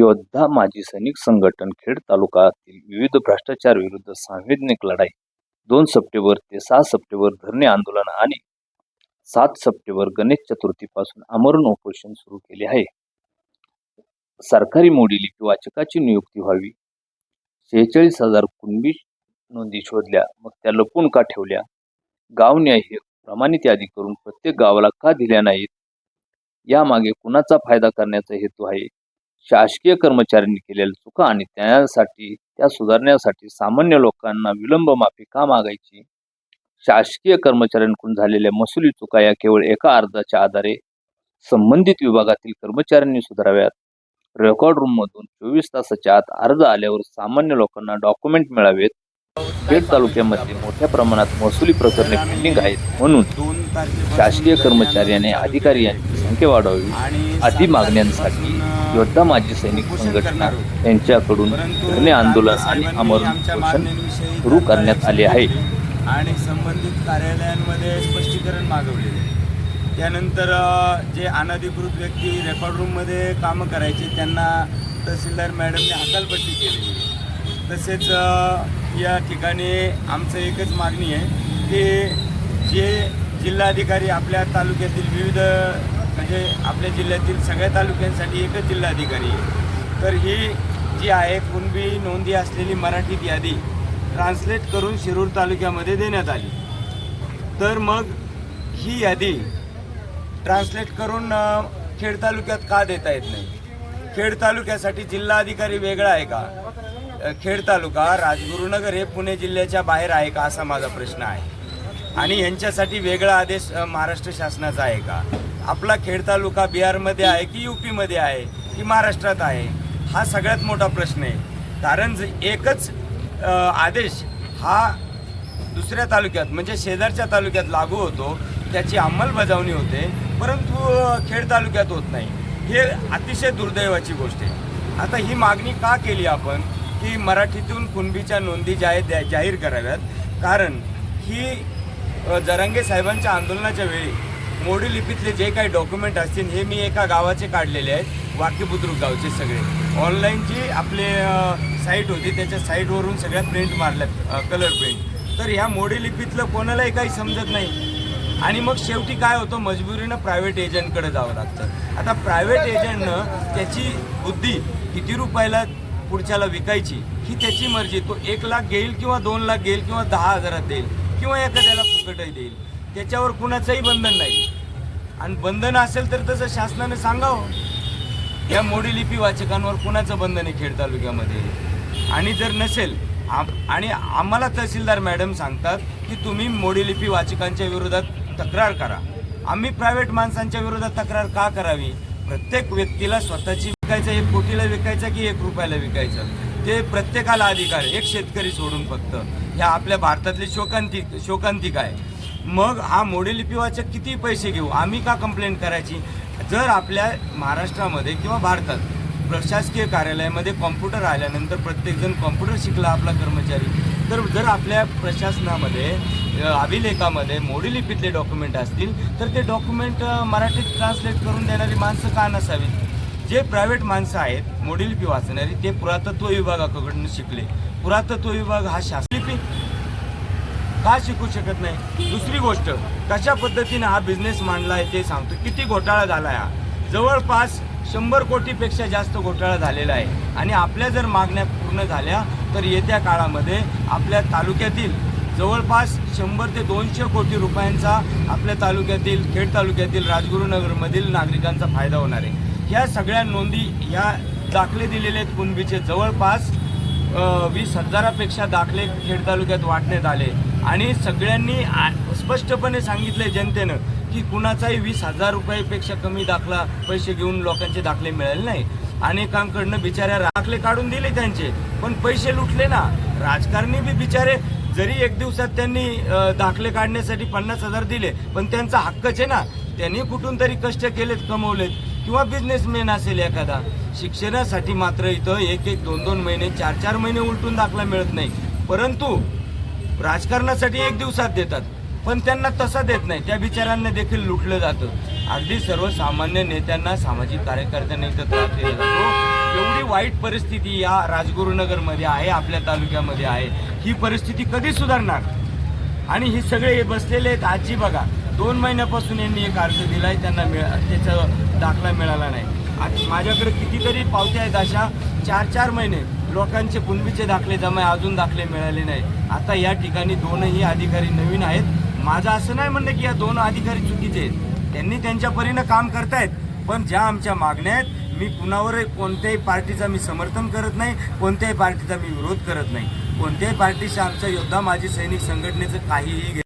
योद्धा माजी सैनिक संघटन खेड तालुक्यातील विविध भ्रष्टाचार विरुद्ध सांविधानिक लढाई. दोन सप्टेंबर ते सहा सप्टेंबर धरणे आंदोलन आणि सात सप्टेंबर गणेश चतुर्थीपासून आमरण उपोषण सुरू केले आहे. सरकारी मोडी लिपी वाचकाची नियुक्ती व्हावी. शेहेचाळीस हजार कुणबी नोंदी शोधल्या मग त्या लपून का ठेवल्या? गाव न्याय हे प्रमाणित यादी करून प्रत्येक गावाला का दिल्या नाहीत? यामागे कुणाचा फायदा करण्याचा हेतू आहे? शासकीय कर्मचाऱ्यांनी केलेल्या चुका आणि त्यासाठी त्या सुधारण्यासाठी सामान्य लोकांना विलंब माफी का मागायची? शासकीय कर्मचाऱ्यांकडून झालेल्या महसुली चुका या केवळ एका अर्जाच्या आधारे संबंधित विभागातील कर्मचाऱ्यांनी सुधाराव्यात. रेकॉर्ड रूममधून चोवीस तासाच्या आत अर्ज आल्यावर सामान्य लोकांना डॉक्युमेंट मिळावेत. पेठ तालुक्यामध्ये मोठ्या प्रमाणात महसुली प्रकरणे पेंडिंग आहेत म्हणून शासकीय कर्मचारी आणि अधिकारी यांची संख्या वाढवावी आदी मागण्यांसाठी योद्धा माजी सैनिक संघटना. यांच्याकडून धरणे आंदोलन आणि मागण्यांविषयी सुरू करण्यात आले आहे आणि संबंधित कार्यालयांमध्ये स्पष्टीकरण मागवलेले आहे. त्यानंतर जे अनधिकृत व्यक्ती रेकॉर्ड रूममध्ये कामं करायचे त्यांना तहसीलदार मॅडमने हकालपट्टी केलेली. तसेच या ठिकाणी आमचं एकच मागणी आहे की जे जिल्हाधिकारी आपल्या तालुक्यातील विविध म्हणजे आपल्या जिल्ह्यातील सगळ्या तालुक्यांसाठी एकच जिल्हाधिकारी आहे. तर ही जी आहे कुणबी नोंदी असलेली मराठीत यादी ट्रान्सलेट करून शिरूर तालुक्यामध्ये देण्यात आली. तर मग ही यादी ट्रान्सलेट करून खेड तालुक्यात का देता येत नाही? खेड तालुक्यासाठी जिल्हाधिकारी वेगळा आहे का? खेड तालुका राजगुरुनगर हे पुणे जिल्ह्याच्या बाहेर आहे का असा माझा प्रश्न आहे. आणि यांच्यासाठी वेगळा आदेश महाराष्ट्र शासनाचा आहे का? आपला खेड तालुका बिहारमध्ये आहे की यू पीमध्ये आहे की महाराष्ट्रात आहे? हा सगळ्यात मोठा प्रश्न आहे. कारण एकच आदेश हा दुसऱ्या तालुक्यात म्हणजे शेजारच्या तालुक्यात लागू होतो त्याची अंमलबजावणी होते परंतु खेड तालुक्यात होत नाही. हे अतिशय दुर्दैवाची गोष्ट आहे. आता ही मागणी का केली आपण? की मराठीतून कुणबीच्या नोंदी जाहीर द्या- जाहीर कराव्यात. कारण ही जरंगे जरांगे साहेबांच्या आंदोलनाच्या वेळी मोडी लिपीतले जे काही डॉक्युमेंट असतील हे मी एका गावाचे काढलेले आहेत वाक्यबुद्रुक गावचे सगळे. ऑनलाईन जी आपले साईट होती त्याच्या साईटवरून सगळ्या प्रिंट मारल्यात कलर प्रिंट तर ह्या मोडी लिपीतलं कोणालाही काही समजत नाही. आणि मग शेवटी काय होतं मजबुरीनं प्रायव्हेट एजंटकडे जावं लागतं. आता प्रायव्हेट एजंटनं त्याची बुद्धी किती रुपयाला पुढच्याला विकायची ही त्याची मर्जी. तो एक लाख घेईल किंवा दोन लाख घेईल किंवा दहा हजारात देईल किंवा एखाद्याला फुकटही देईल. त्याच्यावर कुणाचंही बंधन नाही. आणि बंधन असेल तर तसं शासनाने सांगावं. या मोडी लिपी वाचकांवर कुणाचं बंधन आहे खेड तालुक्यामध्ये? आणि जर नसेल आम- आणि आम्हाला तहसीलदार मॅडम सांगतात की तुम्ही मोडी लिपी वाचकांच्या विरोधात तक्रार करा. आम्ही प्रायव्हेट माणसांच्या विरोधात तक्रार का करावी? प्रत्येक व्यक्तीला स्वतःची विकायचा एक कोटीला विकायचं की एक रुपयाला विकायचं? ते प्रत्येकाला अधिकार एक शेतकरी सोडून फक्त. ह्या आपल्या भारतातली शोकांतिक शोकांतिक आहे. मग हा मोडी किती पैसे घेऊ? आम्ही का कंप्लेंट करायची? जर आपल्या महाराष्ट्रामध्ये किंवा भारतात प्रशासकीय कार्यालयामध्ये कॉम्प्युटर आल्यानंतर प्रत्येकजण कॉम्प्युटर शिकला आपला कर्मचारी. तर जर आपल्या प्रशासनामध्ये अभिलेखामध्ये मोडी लिपीतले डॉक्युमेंट असतील तर ते डॉक्युमेंट मराठीत ट्रान्सलेट करून देणारी माणसं का नसावीत? जे प्रायव्हेट माणसं आहेत मोडीलिपी वाचणारी ते पुरातत्व विभागाकडून शिकले. पुरातत्व विभाग हा शास्त्रलिपी का शिकू शकत नाही? दुसरी गोष्ट कशा पद्धतीने हा बिझनेस मांडला आहे ते सांगतो. किती घोटाळा झाला आहे हा. जवळपास शंभर कोटीपेक्षा जास्त घोटाळा झालेला आहे. आणि आपल्या जर मागण्या पूर्ण झाल्या तर येत्या काळामध्ये आपल्या तालुक्यातील जवळपास शंभर ते दोनशे कोटी रुपयांचा आपल्या तालुक्यातील खेड तालुक्यातील राजगुरुनगरमधील नागरिकांचा फायदा होणार आहे. ह्या सगळ्या नोंदी ह्या दाखले दिलेले आहेत कुणबीचे. जवळपास वीस हजारापेक्षा दाखले खेड तालुक्यात वाटण्यात आले. आणि सगळ्यांनी स्पष्टपणे सांगितले जनतेनं की कुणाचाही वीस हजार रुपयापेक्षा कमी दाखला पैसे घेऊन लोकांचे दाखले मिळाले नाही. अनेकांकडनं बिचाऱ्या दाखले काढून दिले त्यांचे पण पैसे लुटले ना. राजकारणी बी बिचारे जरी एक दिवसात त्यांनी दाखले काढण्यासाठी पन्नास हजार दिले पण त्यांचा हक्कच आहे ना. त्यांनी कुठून तरी कष्ट केलेत कमवलेत. किंवा बिझनेसमॅन असेल एखादा शिक्षणासाठी मात्र इथं एक एक दोन दोन महिने चार चार महिने उलटून दाखला मिळत नाही. परंतु राजकारणासाठी एक दिवसात देतात पण त्यांना तसा देत नाही. त्या बिचारांना देखील लुटलं जातं. अगदी सर्वसामान्य नेत्यांना सामाजिक कार्यकर्त्यांना इथं त्रास दिला जातो. एवढी वाईट परिस्थिती या राजगुरुनगरमध्ये आहे आपल्या तालुक्यामध्ये आहे. ही परिस्थिती कधी सुधारणार? आणि हे सगळे बसलेले आहेत आजी बघा. दोन महिन्यापासून यांनी एक अर्ज दिलाय त्यांना मिळ त्याचं दाखला मिळाला नाही. आज माझ्याकडे कितीतरी पावत्या आहेत अशा चार चार महिने लोकांचे कुणबीचे दाखले जमा आहे, अजून दाखले मिळाले नाही. आता या ठिकाणी दोनही अधिकारी नवीन आहेत. माझं असं नाही म्हणणं की या दोन अधिकारी चुकीचे आहेत. त्यांनी त्यांच्या परीनं काम करतायत पण ज्या आमच्या मागण्या आहेत मी कुणावर कोणत्याही पार्टीचा मी समर्थन करत नाही कोणत्याही पार्टीचा मी विरोध करत नाही. कोणत्याही पार्टीशी आमचा योद्धा माझी सैनिक संघटनेचं काहीही